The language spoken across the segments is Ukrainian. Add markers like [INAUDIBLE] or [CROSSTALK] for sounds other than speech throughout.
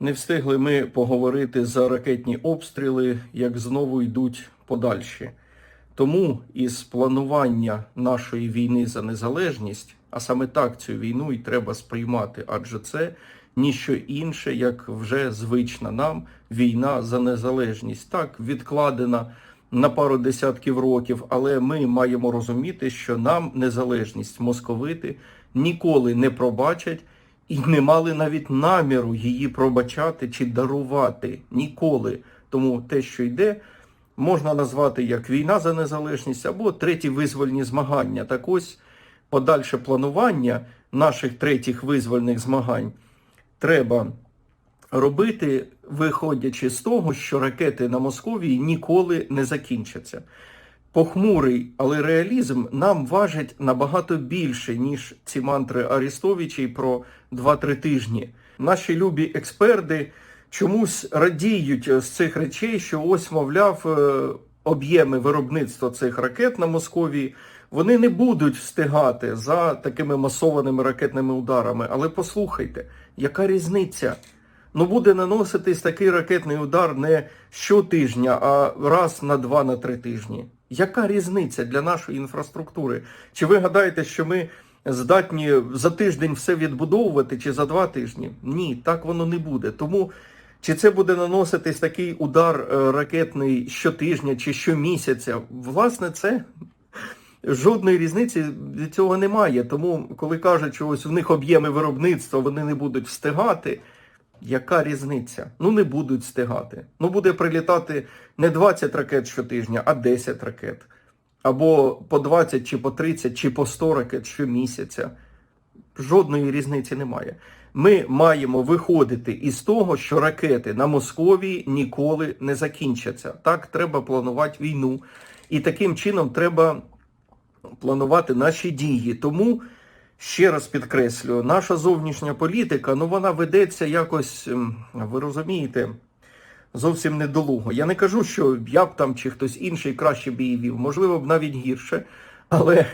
Не встигли ми поговорити за ракетні обстріли, як знову йдуть подальші. Тому із планування нашої війни за незалежність, а саме так цю війну і треба сприймати, адже це ніщо інше, як вже звична нам війна за незалежність. Так, відкладена на пару десятків років, але ми маємо розуміти, що нам незалежність московити ніколи не пробачать і не мали навіть наміру її пробачати чи дарувати ніколи. Тому те, що йде, можна назвати як війна за незалежність або треті визвольні змагання. Так ось подальше планування наших третіх визвольних змагань треба робити, виходячи з того, що ракети на Московії ніколи не закінчаться. Похмурий, але реалізм нам важить набагато більше, ніж ці мантри Арістовичі про 2-3 тижні. Наші любі експерти чомусь радіють з цих речей, що ось, мовляв, е, об'єми виробництва цих ракет на Московії вони не будуть встигати за такими масованими ракетними ударами. Але послухайте, яка різниця? Ну буде наноситись такий ракетний удар не щотижня, а раз на два на три тижні. Яка різниця для нашої інфраструктури? Чи ви гадаєте, що ми здатні за тиждень все відбудовувати, чи за два тижні? Ні, так воно не буде. Тому чи це буде наноситись такий удар е, ракетний щотижня чи щомісяця? Власне, це жодної різниці від цього немає. Тому, коли кажуть, що ось в них об'єми виробництва, вони не будуть встигати. Яка різниця? Ну не будуть встигати. Ну буде прилітати не 20 ракет щотижня, а 10 ракет. Або по 20, чи по 30, чи по 100 ракет щомісяця. Жодної різниці немає. Ми маємо виходити із того, що ракети на Московії ніколи не закінчаться. Так, треба планувати війну. І таким чином треба планувати наші дії. Тому. Ще раз підкреслюю, наша зовнішня політика, ну вона ведеться якось, ем, ви розумієте, зовсім недолуго. Я не кажу, що я б там чи хтось інший краще б її вів, можливо б навіть гірше. Але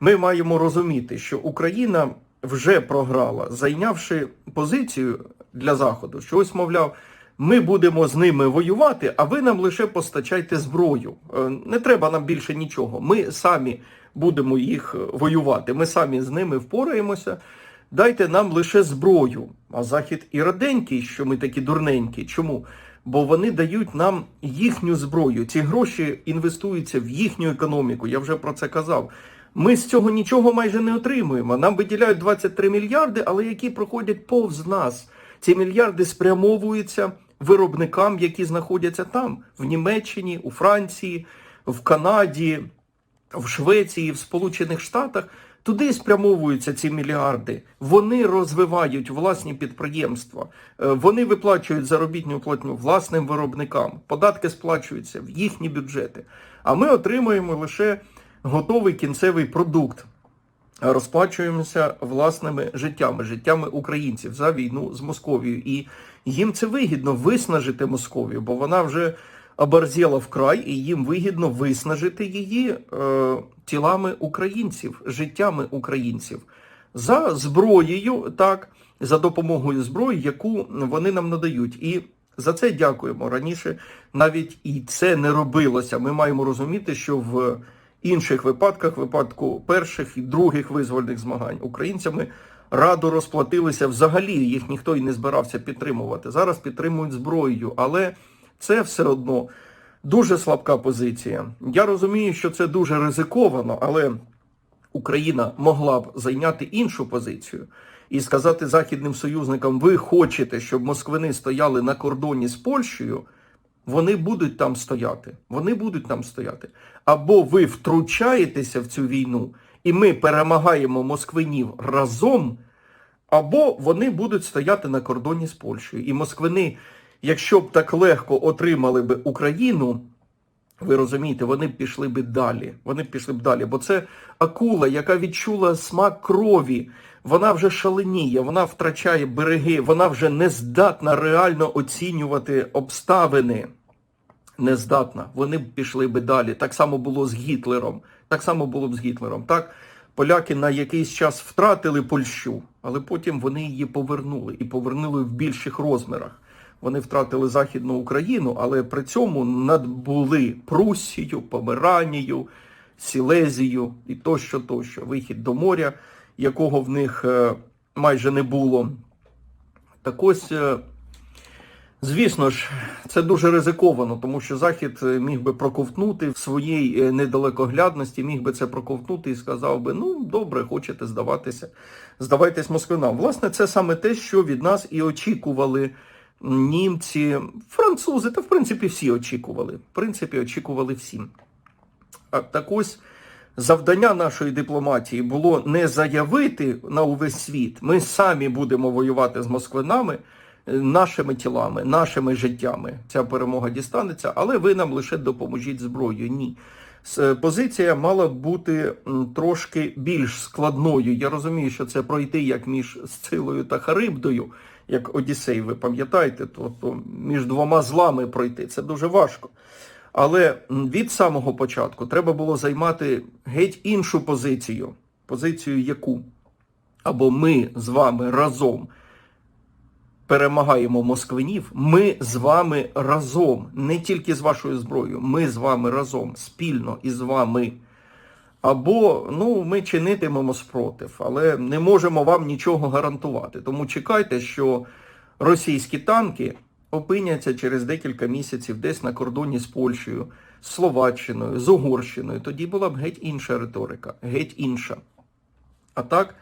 ми маємо розуміти, що Україна вже програла, зайнявши позицію для Заходу, що ось, мовляв, ми будемо з ними воювати, а ви нам лише постачайте зброю. Е, Не треба нам більше нічого. Ми самі будемо їх воювати. Ми самі з ними впораємося. Дайте нам лише зброю. А Захід і раденький, що ми такі дурненькі. Чому? Бо вони дають нам їхню зброю. Ці гроші інвестуються в їхню економіку. Я вже про це казав. Ми з цього нічого майже не отримуємо. Нам виділяють 23 мільярди, але які проходять повз нас. Ці мільярди спрямовуються виробникам, які знаходяться там, в Німеччині, у Франції, в Канаді, в Швеції, в Сполучених Штатах. Туди спрямовуються ці мільярди. Вони розвивають власні підприємства, Е, вони виплачують заробітну платню власним виробникам, податки сплачуються в їхні бюджети. А ми отримуємо лише готовий кінцевий продукт розплачуємося власними життями, життями українців за війну з Московією. І їм це вигідно виснажити Московію, бо вона вже оборзіла вкрай, і їм вигідно виснажити її е, тілами українців, життями українців за зброєю, так, за допомогою зброї, яку вони нам надають. І за це дякуємо. Раніше навіть і це не робилося. Ми маємо розуміти, що в інших випадках, випадку перших і других визвольних змагань, українцями радо розплатилися взагалі, їх ніхто і не збирався підтримувати. Зараз підтримують зброєю, але це все одно дуже слабка позиція. Я розумію, що це дуже ризиковано, але Україна могла б зайняти іншу позицію і сказати західним союзникам: ви хочете, щоб москвини стояли на кордоні з Польщею. Вони будуть там стояти. Вони будуть там стояти. Або ви втручаєтеся в цю війну, і ми перемагаємо москвинів разом, або вони будуть стояти на кордоні з Польщею. І москвини, якщо б так легко отримали б Україну, ви розумієте, вони б пішли б далі. Вони б пішли б далі. Бо це акула, яка відчула смак крові. Вона вже шаленіє, вона втрачає береги, вона вже не здатна реально оцінювати обставини. Не здатна. Вони б пішли би далі. Так само було з Гітлером. Так само було б з Гітлером. Так, поляки на якийсь час втратили Польщу, але потім вони її повернули і повернули в більших розмірах. Вони втратили Західну Україну, але при цьому надбули Прусію, Померанію, Сілезію і тощо, тощо. Вихід до моря, якого в них е, майже не було. Так ось, е, звісно ж, це дуже ризиковано, тому що Захід е, міг би проковтнути в своїй недалекоглядності, міг би це проковтнути і сказав би: ну добре, хочете здаватися, здавайтесь москвинам. Власне, це саме те, що від нас і очікували німці, французи, та в принципі всі очікували. В принципі, очікували всі. А так ось завдання нашої дипломатії було не заявити на увесь світ, ми самі будемо воювати з москвинами е, нашими тілами, нашими життями. Ця перемога дістанеться, але ви нам лише допоможіть зброєю. Ні. Е, Позиція мала бути трошки більш складною. Я розумію, що це пройти як між Сцилою та Харибдою, як Одіссей, ви пам'ятаєте, то, то між двома злами пройти. Це дуже важко. Але від самого початку треба було займати геть іншу позицію. Позицію яку? Або ми з вами разом перемагаємо москвинів, ми з вами разом, не тільки з вашою зброєю, ми з вами разом, спільно із вами. Або ну, ми чинитимемо спротив, але не можемо вам нічого гарантувати. Тому чекайте, що російські танки опиняться через декілька місяців десь на кордоні з Польщею, з Словаччиною, з Угорщиною. Тоді була б геть інша риторика, геть інша. А так,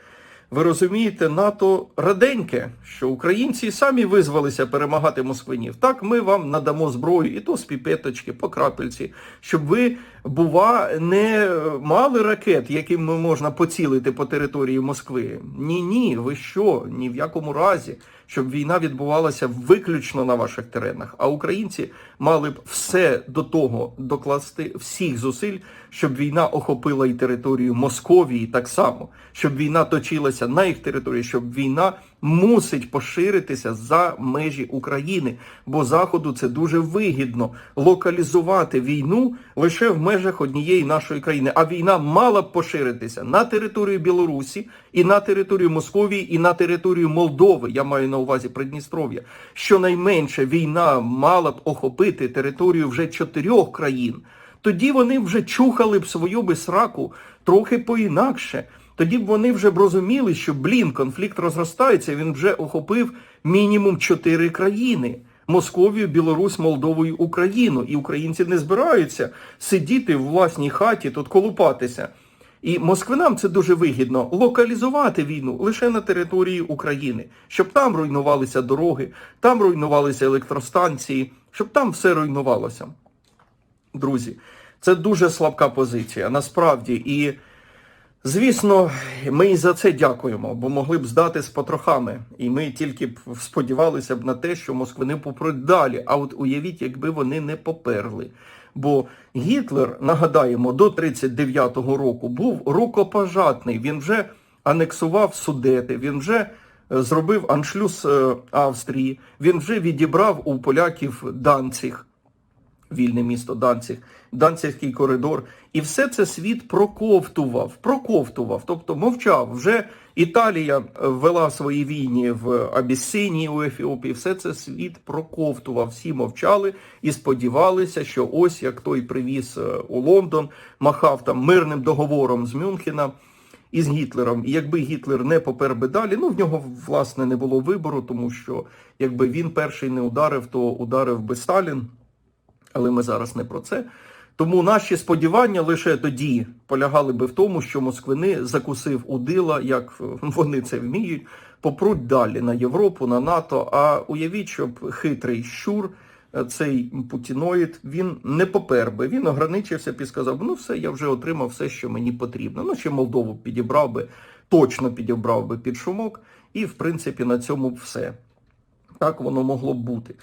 ви розумієте, НАТО раденьке, що українці самі визвалися перемагати москвинів. Так, ми вам надамо зброю, і то з піпеточки, по крапельці, щоб ви, бува, не мали ракет, якими можна поцілити по території Москви. Ні, ні, ви що? Ні в якому разі, щоб війна відбувалася виключно на ваших теренах. А українці мали б все до того докласти всіх зусиль, щоб війна охопила і територію Московії так само, щоб війна точилася на їх території, щоб війна мусить поширитися за межі України, бо Заходу це дуже вигідно локалізувати війну лише в межах однієї нашої країни. А війна мала б поширитися на територію Білорусі, і на територію Московії, і на територію Молдови. Я маю на увазі Придністров'я. Щонайменше війна мала б охопити територію вже чотирьох країн. Тоді вони вже чухали б свою би трохи поінакше. Тоді б вони вже б розуміли, що блін, конфлікт розростається, він вже охопив мінімум чотири країни. Московію, Білорусь, Молдову і Україну. І українці не збираються сидіти в власній хаті, тут колупатися. І москвинам це дуже вигідно локалізувати війну лише на території України, щоб там руйнувалися дороги, там руйнувалися електростанції, щоб там все руйнувалося. Друзі, це дуже слабка позиція, насправді. І, звісно, ми і за це дякуємо, бо могли б здати з потрохами. І ми тільки б сподівалися б на те, що москвини попруть далі. А от уявіть, якби вони не поперли. Бо Гітлер, нагадаємо, до 39-го року був рукопожатний. Він вже анексував Судети, він вже зробив аншлюз е, Австрії, він вже відібрав у поляків Данциг вільне місто Данциг, Данцигський коридор. І все це світ проковтував, проковтував, тобто мовчав. Вже Італія е, вела свої війни в Абісинії у Ефіопії, все це світ проковтував. Всі мовчали і сподівалися, що ось як той привіз е, у Лондон, махав там мирним договором з Мюнхена із Гітлером. І якби Гітлер не попер би далі, ну в нього власне не було вибору, тому що якби він перший не ударив, то ударив би Сталін. Але ми зараз не про це. Тому наші сподівання лише тоді полягали би в тому, що москвини закусив удила, як [LAUGHS] вони це вміють, попруть далі на Європу, на НАТО. А уявіть, щоб хитрий щур, цей путіноїд, він не попер би. Він ограничився і сказав, ну все, я вже отримав все, що мені потрібно. Ну, ще Молдову підібрав би, точно підібрав би під шумок, і в принципі на цьому все. Так воно могло б бути.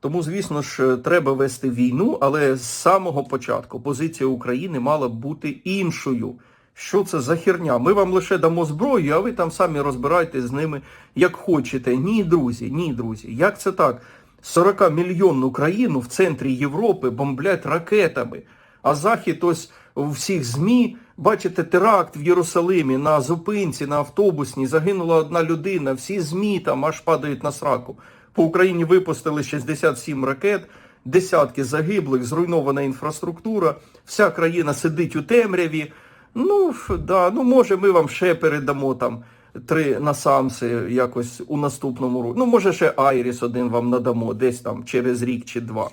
Тому, звісно ж, треба вести війну, але з самого початку позиція України мала б бути іншою. Що це за херня? Ми вам лише дамо зброю, а ви там самі розбирайтесь з ними як хочете. Ні, друзі, ні, друзі. Як це так? 40 мільйонну країну в центрі Європи бомблять ракетами. А Захід ось у всіх ЗМІ, бачите, теракт в Єрусалимі на зупинці, на автобусній, загинула одна людина, всі ЗМІ там аж падають на сраку. По Україні випустили 67 ракет, десятки загиблих, зруйнована інфраструктура, вся країна сидить у темряві. Ну, да, ну може ми вам ще передамо там три насамси якось у наступному році. Ну, може, ще Айріс один вам надамо десь там через рік чи два.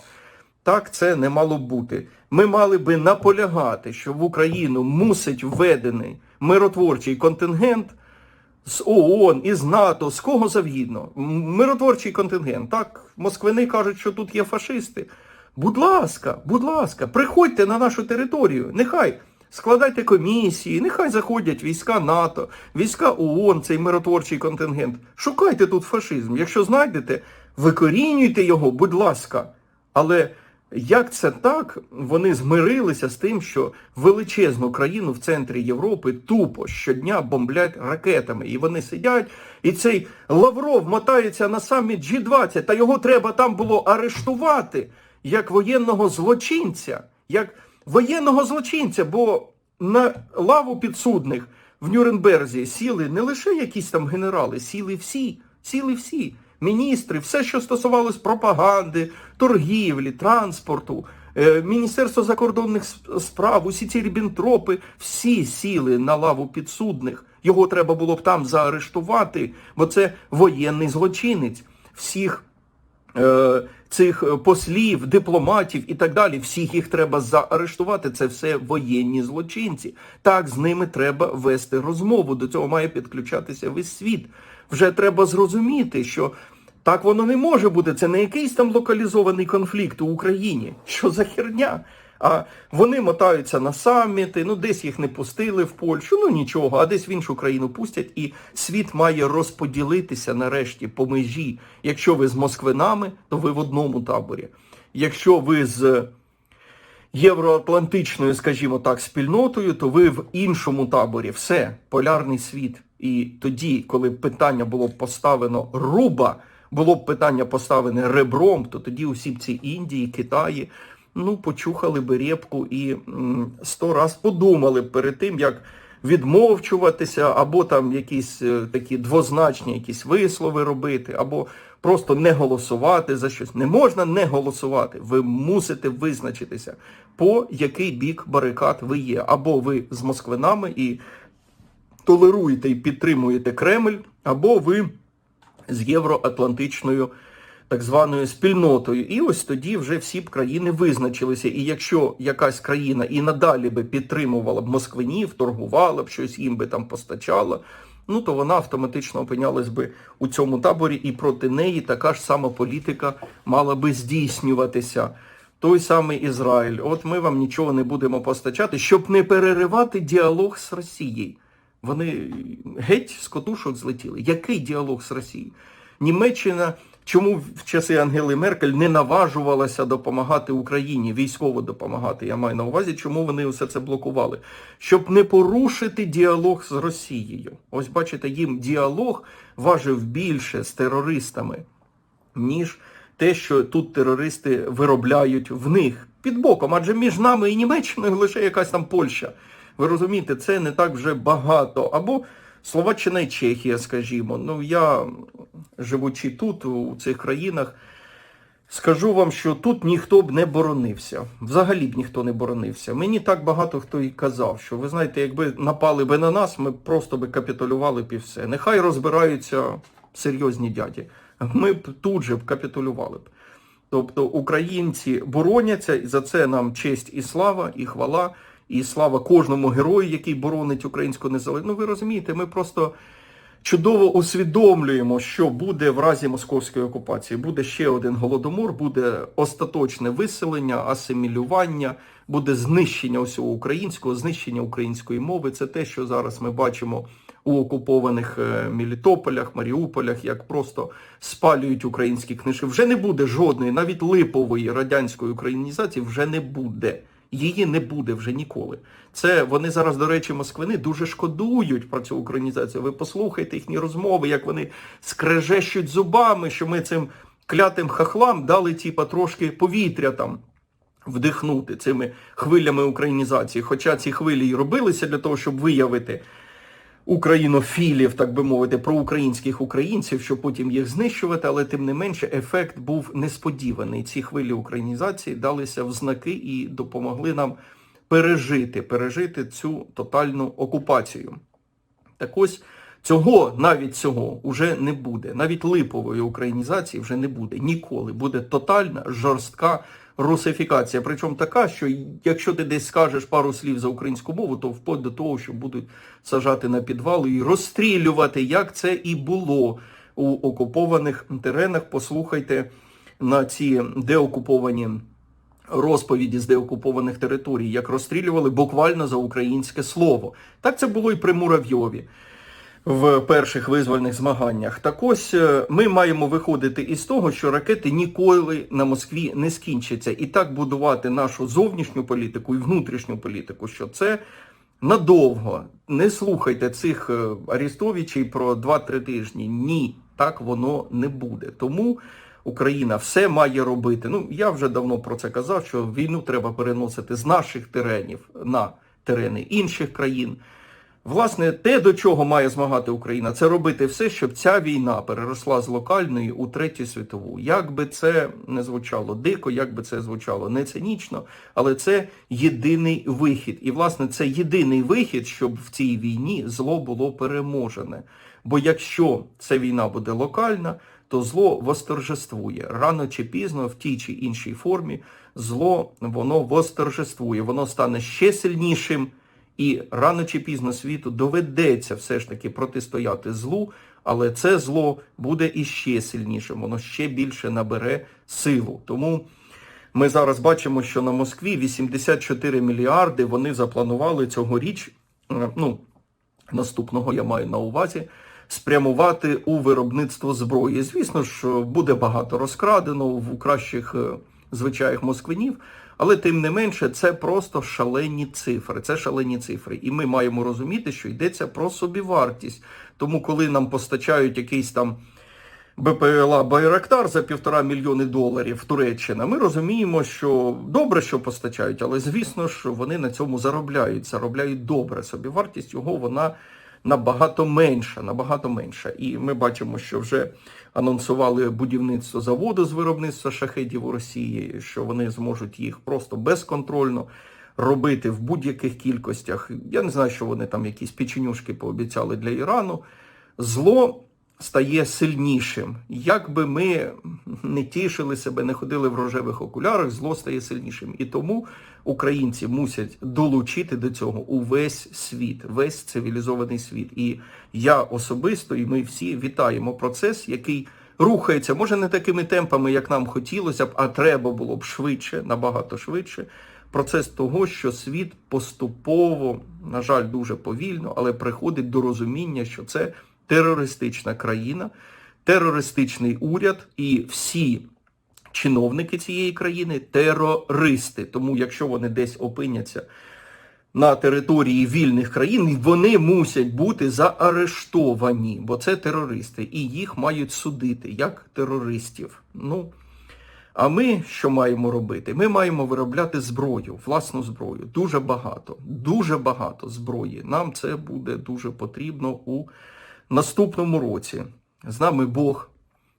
Так це не мало бути. Ми мали би наполягати, що в Україну мусить введений миротворчий контингент з ООН, із НАТО, з кого завгідно. Миротворчий контингент. Так, москвини кажуть, що тут є фашисти. Будь ласка, будь ласка, приходьте на нашу територію. Нехай складайте комісії, нехай заходять війська НАТО, війська ООН, цей миротворчий контингент. Шукайте тут фашизм. Якщо знайдете, викорінюйте його, будь ласка. Але як це так? Вони змирилися з тим, що величезну країну в центрі Європи тупо щодня бомблять ракетами. І вони сидять, і цей Лавров мотається на саміт G20, та його треба там було арештувати як воєнного злочинця, як воєнного злочинця, бо на лаву підсудних в Нюрнберзі сіли не лише якісь там генерали, сіли всі, сіли всі міністри, все, що стосувалось пропаганди, торгівлі, транспорту, е, Міністерство закордонних справ, усі ці рібінтропи, всі сіли на лаву підсудних. Його треба було б там заарештувати, бо це воєнний злочинець. Всіх цих е, послів, дипломатів і так далі, всіх їх треба заарештувати. Це все воєнні злочинці. Так, з ними треба вести розмову. До цього має підключатися весь світ. Вже треба зрозуміти, що так воно не може бути. Це не якийсь там локалізований конфлікт у Україні. Що за херня? А вони мотаються на саміти, ну десь їх не пустили в Польщу, ну нічого, а десь в іншу країну пустять, і світ має розподілитися нарешті по межі. Якщо ви з москвинами, то ви в одному таборі. Якщо ви з євроатлантичною, скажімо так, спільнотою, то ви в іншому таборі. Все, полярний світ. І тоді, коли питання було поставлено руба, було б питання поставлене ребром, то тоді усі б ці Індії, Китаї, ну, почухали би репку і сто раз подумали б перед тим, як відмовчуватися, або там якісь е, такі двозначні якісь вислови робити, або просто не голосувати за щось. Не можна не голосувати. Ви мусите визначитися, по який бік барикад ви є. Або ви з москвинами і толеруєте і підтримуєте Кремль, або ви з євроатлантичною так званою спільнотою. І ось тоді вже всі б країни визначилися. І якщо якась країна і надалі би підтримувала б москвинів, торгувала б щось їм би там постачала, ну то вона автоматично опинялась би у цьому таборі, і проти неї така ж сама політика мала би здійснюватися. Той самий Ізраїль, от ми вам нічого не будемо постачати, щоб не переривати діалог з Росією. Вони геть з котушок злетіли. Який діалог з Росією? Німеччина чому в часи Ангели Меркель не наважувалася допомагати Україні, військово допомагати? Я маю на увазі, чому вони усе це блокували? Щоб не порушити діалог з Росією. Ось бачите, їм діалог важив більше з терористами, ніж те, що тут терористи виробляють в них під боком, адже між нами і Німеччиною лише якась там Польща. Ви розумієте, це не так вже багато. Або Словаччина і Чехія, скажімо. Ну я, живучи тут, у цих країнах, скажу вам, що тут ніхто б не боронився. Взагалі б ніхто не боронився. Мені так багато хто і казав, що ви знаєте, якби напали би на нас, ми просто би капітулювали б і все. Нехай розбираються серйозні дяді. Ми б тут же б капітулювали б. Тобто українці бороняться, і за це нам честь і слава, і хвала, і слава кожному герою, який боронить українську незалежність. Ну ви розумієте, ми просто чудово усвідомлюємо, що буде в разі московської окупації. Буде ще один голодомор, буде остаточне виселення, асимілювання, буде знищення усього українського, знищення української мови. Це те, що зараз ми бачимо у окупованих е, Мелітополях, Маріуполях, як просто спалюють українські книжки. Вже не буде жодної, навіть липової радянської українізації вже не буде. Її не буде вже ніколи. Це вони зараз, до речі, москвини дуже шкодують про цю українізацію. Ви послухайте їхні розмови, як вони скрежещуть зубами, що ми цим клятим хахлам дали типа трошки повітря там вдихнути цими хвилями українізації. Хоча ці хвилі й робилися для того, щоб виявити українофілів, так би мовити, проукраїнських українців, щоб потім їх знищувати, але тим не менше ефект був несподіваний. Ці хвилі українізації далися в знаки і допомогли нам пережити, пережити цю тотальну окупацію. Так ось цього, навіть цього, вже не буде. Навіть липової українізації вже не буде ніколи. Буде тотальна жорстка русифікація. Причому така, що якщо ти десь скажеш пару слів за українську мову, то вплоть до того, що будуть сажати на підвал і розстрілювати, як це і було у окупованих теренах. Послухайте на ці деокуповані розповіді з деокупованих територій, як розстрілювали буквально за українське слово. Так це було і при Муравйові в перших визвольних змаганнях. Так ось е, ми маємо виходити із того, що ракети ніколи на Москві не скінчаться. І так будувати нашу зовнішню політику і внутрішню політику, що це надовго. Не слухайте цих е, Арістовичів про 2-3 тижні. Ні, так воно не буде. Тому Україна все має робити. Ну, я вже давно про це казав, що війну треба переносити з наших теренів на терени інших країн. Власне, те, до чого має змагати Україна, це робити все, щоб ця війна переросла з локальної у третю світову. Як би це не звучало дико, як би це звучало не цинічно, але це єдиний вихід. І, власне, це єдиний вихід, щоб в цій війні зло було переможене. Бо якщо ця війна буде локальна, то зло восторжествує. Рано чи пізно, в тій чи іншій формі, зло воно восторжествує, воно стане ще сильнішим. І рано чи пізно світу доведеться все ж таки протистояти злу, але це зло буде іще сильнішим, воно ще більше набере силу. Тому ми зараз бачимо, що на Москві 84 мільярди вони запланували цьогоріч, е, ну, наступного я маю на увазі, спрямувати у виробництво зброї. Звісно ж, буде багато розкрадено в кращих е, звичаях москвинів. Але тим не менше, це просто шалені цифри. Це шалені цифри. І ми маємо розуміти, що йдеться про собівартість. Тому, коли нам постачають якийсь там БПЛА Байрактар за півтора мільйони доларів Туреччина, ми розуміємо, що добре, що постачають, але звісно ж вони на цьому заробляють. Заробляють добре. Собівартість його вона набагато менша, набагато менша. І ми бачимо, що вже анонсували будівництво заводу з виробництва шахедів у Росії, що вони зможуть їх просто безконтрольно робити в будь-яких кількостях. Я не знаю, що вони там якісь печенюшки пообіцяли для Ірану. Зло стає сильнішим. Як би ми не тішили себе, не ходили в рожевих окулярах, зло стає сильнішим. І тому українці мусять долучити до цього увесь світ, весь цивілізований світ. І я особисто, і ми всі вітаємо процес, який рухається, може не такими темпами, як нам хотілося б, а треба було б швидше, набагато швидше. Процес того, що світ поступово, на жаль, дуже повільно, але приходить до розуміння, що це терористична країна, терористичний уряд і всі чиновники цієї країни терористи. Тому, якщо вони десь опиняться на території вільних країн, вони мусять бути заарештовані, бо це терористи, і їх мають судити як терористів. Ну, а ми що маємо робити? Ми маємо виробляти зброю, власну зброю. Дуже багато, дуже багато зброї. Нам це буде дуже потрібно у наступному році. З нами Бог,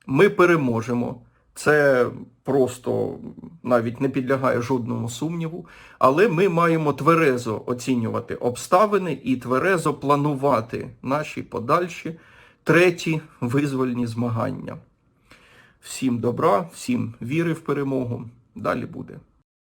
ми переможемо. Це просто навіть не підлягає жодному сумніву, але ми маємо тверезо оцінювати обставини і тверезо планувати наші подальші треті визвольні змагання. Всім добра, всім віри в перемогу. Далі буде.